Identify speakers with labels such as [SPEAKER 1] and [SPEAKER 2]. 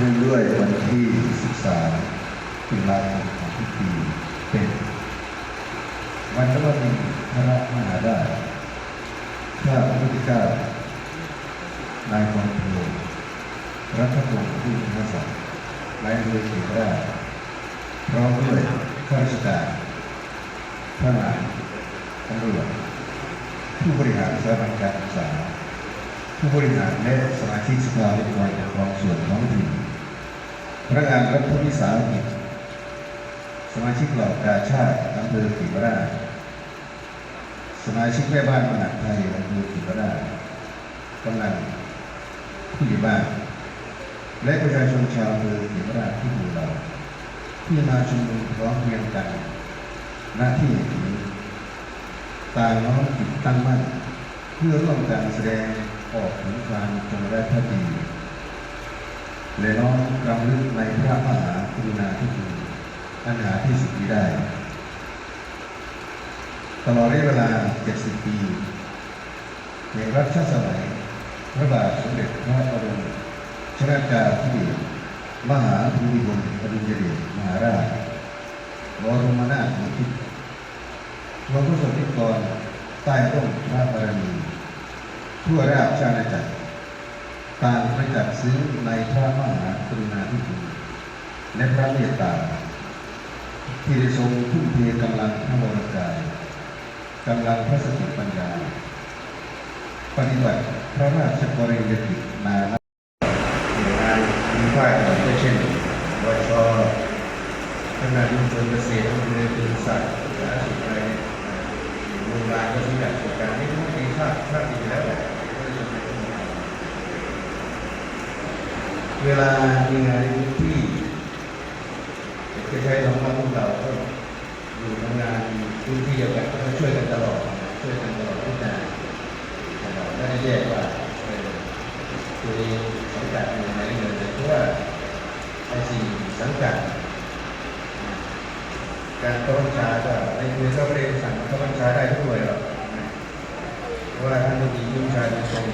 [SPEAKER 1] เนื่องด้วยวันที่13ตุลาคมของทุกปีเป็นวันพระมิพระมหาราชข้าพระพุทธเจ้านายกองพลรัฐพงศ์ผู้พิทักษ์นายอำเภอเขตราชพร้อมด้วยข้าราชการทหารตำรวจผู้บริหารสถาบันการศึกษาผู้บริหารและสมาชิกสภาองค์กรปกครองส่วนท้องถิ่น พนักงานรัฐวิสาหกิจสมาชิกเหล่ากาชาติอำเภอขีบราสมาชิกแม่บ้านมหาดไทยอำเภอขีบรากำนันผู้ใหญ่บ้านและประชาชนชาวอำเภอขีบราที่อยู่เราที่มาชุมนุมพร้อมเพรียงกัน หน้าที่แห่งนี้ต่างน้อมจิตตั้งมั่น เพื่อร่วมกันแสดงออกถึงความจงรักภักดี และน้อมรำลึกในพระมหากรุณาธิคุณอันหาที่สุดมิได้ ตลอดระยะเวลา 70 ปีแห่งรัชสมัยพระบาทสมเด็จพระบรมชนากาธิเบศรมหาภูมิพลอดุลยเดชมหาราชบรมนาถบพิตรรวมผู้สนิกรใต้ร่มพระบารมีทั่วราชอาณาจักร ต่างไปจักซึ้งในพระมหากรุณาธิคุณและพระเมตตา ที่ได้ทรงทุ่มเทกำลังพระวรกายกำลังพระสติปัญญา ปฏิบัติพระราชกรณียกิจนานับหน่วยงานมีฝ่ายต่างเช่นวชขณะยุชนเกษตรอำเภอเป็นสัตว์สาธารณสุขอะไรโรงพยาบาลก็ที่แบบจัดการไม่รู้ดีชาติชาติดีแล้วแหละก็เลยจะไม่ต้องมา เวลามีงานในพื้นที่จะใช้คำว่าพวกเราก็อยู่ทำงานพื้นที่เดียวกันก็ช่วยกันตลอดช่วยกันตลอดทุกงานตลอดไม่ได้แยกว่าตัวเองสังกัดอยู่ไหนเงินเพราะว่าไอ้สิ่สังกัด การเข้าบัญชาก็ในคือเขาไม่ได้สั่งเข้าบัญชาได้ทุกหน่วยหรอกเพราะว่าท่านต้องมีผู้บัญชาโดยตรง